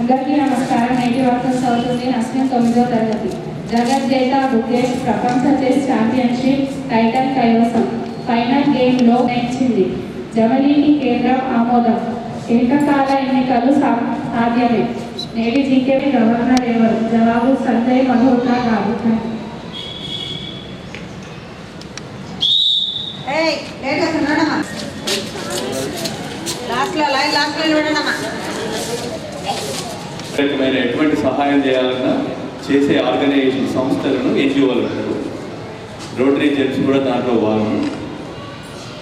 అందరికీ నమస్కారం. నేటి వార్త అవుతుంది నస్మిన్ తొమ్మిదో తరగతి. జగజ్జేత బుకేష్ ప్రపంచ చెస్ ఛాంపియన్షిప్ టైటల్ కైవసం. ఫైనల్ గేమ్లో నేర్చింది జమలీని కేంద్రం ఆమోదం. ఏకకాల ఎన్నికలు సాధ్యమే. నేటి జీకే గవర్నర్ ఎవరు? జవాబు సంజయ్ మల్హోత్రా గారు. సహాయం చేయాలన్నా చేసే ఆర్గనైజేషన్ సంస్థలను ఎన్జిఓలు అంటారు రోటరీ జెంట్స్ కూడా దాంట్లో భాగం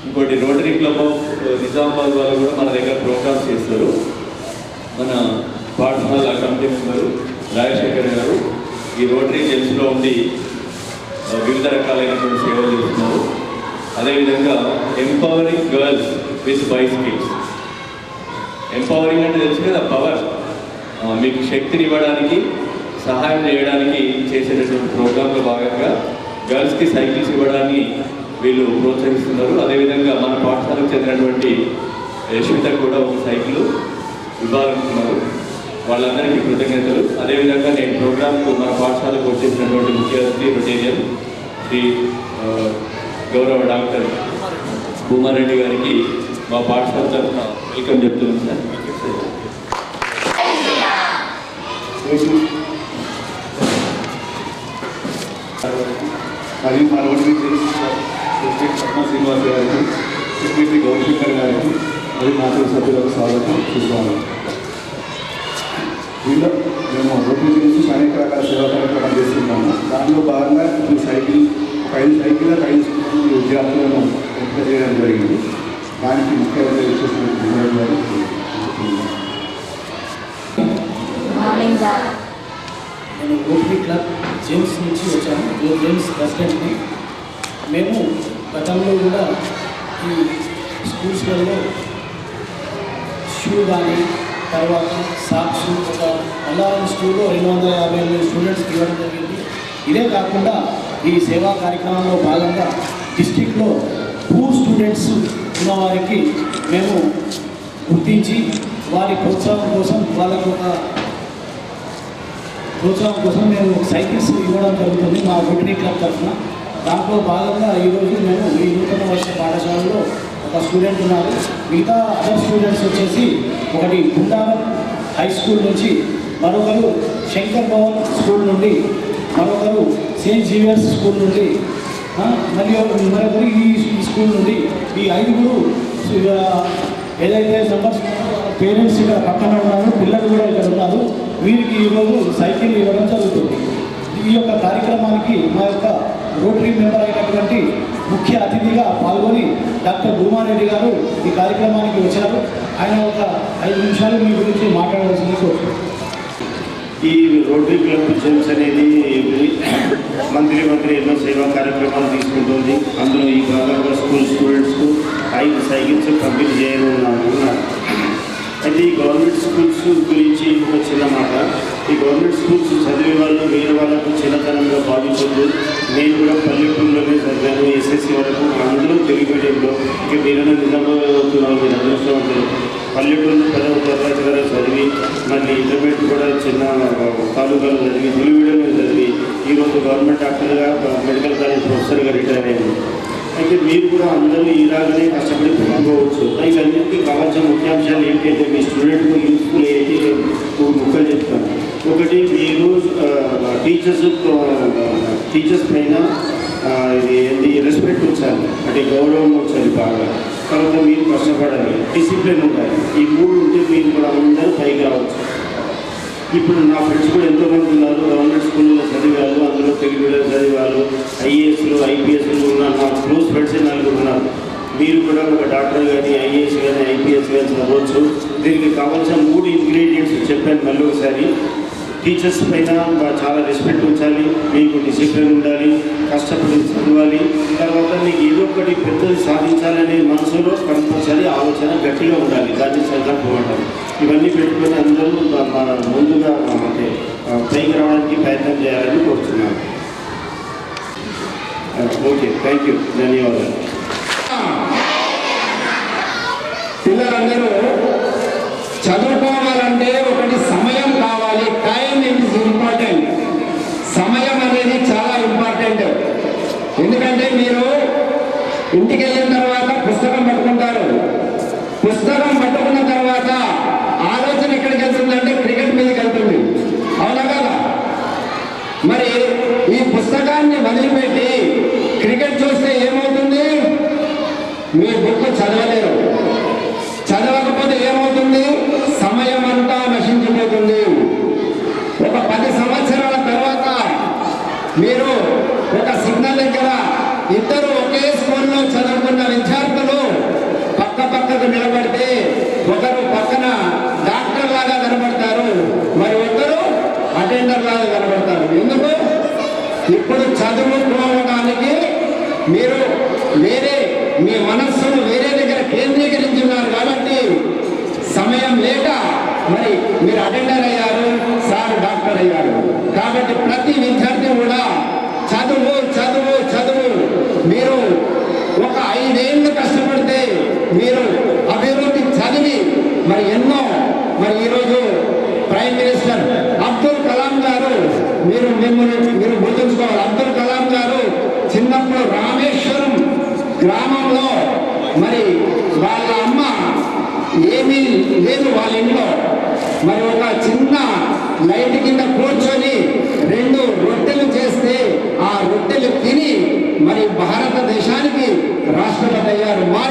ఇంకోటి రోటరీ క్లబ్ ఆఫ్ నిజామాబాద్ వాళ్ళు కూడా మన దగ్గర ప్రోగ్రామ్స్ చేస్తారు. మన పాఠశాల కమిటీ మెంబరు రాజశేఖర్ గారు ఈ రోటరీ జెంట్స్లో ఉండి వివిధ రకాలైనటువంటి సేవలు చేస్తున్నారు. అదేవిధంగా empowering girls with bicycles. Empowering అంటే తెలుసు కదా పవర్. మీకు శక్తిని ఇవ్వడానికి సహాయం చేయడానికి చేసేటటువంటి ప్రోగ్రాంలో భాగంగా గర్ల్స్కి సైకిల్స్ ఇవ్వడాన్ని వీళ్ళు ప్రోత్సహిస్తున్నారు. అదేవిధంగా మన పాఠశాలకు చెందినటువంటి యశ్విత కూడా ఒక సైకిల్ ఇవ్వాలనుకున్నారు వాళ్ళందరికీ కృతజ్ఞతలు. అదేవిధంగా నేను ప్రోగ్రాంకు మన పాఠశాలకు వచ్చేసినటువంటి ముఖ్య అతిథి రొటేరియన్ శ్రీ గౌరవ డాక్టర్ భూమారెడ్డి గారికి మా పాఠశాల తరఫున వెల్కమ్ చెప్తున్నాను సార్. మరియు మా రోడ్డు ప్రెసిడెంట్ శ్రీనివాస్ గారికి సెక్రటరీ గౌరీశంకర్ గారికి మరియు మాతో సభ్యులకు స్వాగతం. సుస్వాగతం దీనిలో మేము రోడ్డు చేసి అనేక రకాల సేవా కార్యక్రమాలు చేస్తున్నాము. దానిలో భాగంగా ఈ సైకిల్ ఒక ఐదు సైకిల్ ఐదు విద్యార్థులను ఎంపిక చేయడం జరిగింది. దానికి ముఖ్యంగా వచ్చేసిన భూమరెడ్డి గారు నేను రోటరీ క్లబ్ జేమ్స్ నుంచి వచ్చాను. జేమ్స్ ప్రెసిడెంట్ని మేము గతంలో కూడా ఈ స్కూల్స్లలో షూ కానీ తర్వాత సాక్స్ ఒక అల్లారం స్కూల్లో రెండు వందల యాభై ఎనిమిది స్టూడెంట్స్కి ఇవ్వడం జరిగింది. ఇదే కాకుండా ఈ సేవా కార్యక్రమంలో భాగంగా డిస్టిక్లో పూర్ స్టూడెంట్స్ ఉన్న వారికి మేము గుర్తించి వారి ప్రోత్సాహం కోసం వాళ్ళకు ఒక ప్రోత్సాహం కోసం మేము సైకిల్స్ ఇవ్వడం జరుగుతుంది మా రోటరీ క్లబ్ తరఫున. దాంట్లో భాగంగా ఈరోజు మేము ఈ నూతన వర్ష పాఠశాలలో ఒక స్టూడెంట్ ఉన్నారు. మిగతా అదర్ స్టూడెంట్స్ వచ్చేసి ఒకటి గుండారం హై స్కూల్ నుంచి మరొకరు శంకర్ భవన్ స్కూల్ నుండి మరొకరు సెయింట్ జీవియర్స్ స్కూల్ నుండి మరి మరియు మరొకరు ఈ స్కూల్ నుండి ఈ ఐదుగురు ఏదైతే నంబర్స్ పేరెంట్స్ ఇక్కడ పక్కన ఉన్నారు పిల్లలు కూడా ఇక్కడ ఉన్నారు. వీరికి ఈరోజు సైకిల్ ఇవ్వడం జరుగుతుంది. ఈ యొక్క కార్యక్రమానికి మా యొక్క రోటరీ మెంబర్ అయినటువంటి ముఖ్య అతిథిగా పాల్గొని డాక్టర్ భూమారెడ్డి గారు ఈ కార్యక్రమానికి వచ్చారు. ఆయన ఒక ఐదు నిమిషాలు మీ గురించి మాట్లాడవలసింది ఈ రోటరీ క్లబ్ జెమ్స్ అనేది మంత్రి మంత్రి ఎన్నో సేవా కార్యక్రమాలు తీసుకుంటుంది. అందులో ఈ భాగంగా స్కూల్ స్టూడెంట్స్కు ఐదు సైకిల్స్ పంపిణీ చేయనున్నాము స్కూల్స్ గురించి ఒక చిన్న మాట. ఈ గవర్నమెంట్ స్కూల్స్ చదివే వాళ్ళు వేరే వాళ్ళకు చిన్నతనంగా భావించద్దు నేను కూడా పల్లెటూరులోనే చదివాను ఎస్ఎస్సి వరకు. అందరూ తెలుగు మీడియంలో. ఇక మీరైనా నిజామాబాద్ అవుతున్నారు మీరు అదృష్టవంతులు పల్లెటూరులో పదవ తరగతి వరకు చదివి మళ్ళీ ఇంటర్మీడియట్ కూడా చిన్న తాలూకాలు చదివి తెలుగు మీడియంలో చదివి ఈరోజు గవర్నమెంట్ డాక్టర్గా మెడికల్ కాలేజ్ ప్రొఫెసర్గా రిటైర్ అయ్యాను. అయితే మీరు కూడా అందరూ ఇలాగనే కష్టపడి పెట్టుకోవచ్చు. ఇవన్నిటికీ కావాల్సిన ముఖ్యాంశాలు ఏంటంటే మీ స్టూడెంట్కు మూడు ముక్కలు చెప్తాను ఒకటి మీరు టీచర్స్ టీచర్స్ పైన ఇది ఏంటి రెస్పెక్ట్ ఉంచాలి. అంటే గౌరవం ఉంచాలి బాగా. తర్వాత మీరు కష్టపడాలి. డిసిప్లిన్ ఉండాలి. ఈ మూడు ఉంటే మీరు కూడా అందరూ పైకి రావచ్చు. ఇప్పుడు నా ఫ్రెండ్స్ కూడా ఎంతోమంది ఉన్నారు. గవర్నమెంట్ స్కూల్లో చదివారు అందులో తెలుగులో చదివారు ఐఏఎస్లు ఐపీఎస్లు ఉన్నారు. నా క్లోజ్ ఫ్రెండ్స్ నలుగురు ఉన్నారు. మీరు కూడా ఒక డాక్టర్ కానీ ఐఏఎస్ కానీ ఐపీఎస్ కానీ చదవచ్చు. దీనికి కావాల్సిన మూడు ఇంగ్రీడియంట్స్ చెప్పాను మళ్ళీ ఒకసారి. టీచర్స్ పైన చాలా రెస్పెక్ట్ ఉంచాలి మీకు డిసిప్లిన్ ఉండాలి కష్టపడి చదవాలి. తర్వాత మీకు ఏదో ఒకటి పెద్దది సాధించాలనే మనసులో కంపల్సరీ ఆలోచన గట్టిగా ఉండాలి. దాన్ని సంకల్పం ఇవన్నీ పెట్టుకుని అందరూ మన ముందుగా అంటే పైకి రావడానికి ప్రయత్నం చేయాలని కోరుతున్నాను. ఓకే థ్యాంక్ యూ ధన్యవాదాలు. మీరు ఒక సిగ్నల్ దగ్గర ఇద్దరు ఒకే స్కూల్లో చదువుకున్న విద్యార్థులు పక్క పక్కకు నిలబడితే ఒకరు పక్కన డాక్టర్ లాగా కనబడతారు మరి ఒకరు అటెండర్ లాగా కనబడతారు. ఎందుకు? ఇప్పుడు చదువుకోవడానికి మీరు వేరే మీ మనస్సును వేరే దగ్గర కేంద్రీకరించి ఉన్నారు కాబట్టి సమయం లేక మరి మీరు అటెండర్ అయ్యారు సార్ డాక్టర్ అయ్యారు. కాబట్టి ప్రతి విద్యార్థి కూడా చదువు చదువు చదువు మీరు ఒక ఐదేళ్ళు కష్టపడితే మీరు అభివృద్ధి చదివి మరి ఎన్నో మరి ఈరోజు ప్రైమ్ మినిస్టర్ అబ్దుల్ కలాం గారు మీరు మిమ్మల్ని మీరు గుర్తుంచుకోవాలి అబ్దుల్ కలాం గారు చిన్నప్పుడు రామేశ్వరం గ్రామంలో మరి వాళ్ళ అమ్మ ఏమీ లేదు వాళ్ళ ఇంట్లో. మరి ఒక చిన్న లైట్ కింద కూర్చొని రెండు రొట్టెలు చేస్తే ఆ రొట్టెలు తిని మరి భారతదేశానికి రాష్ట్రపతి అయ్యారు. మా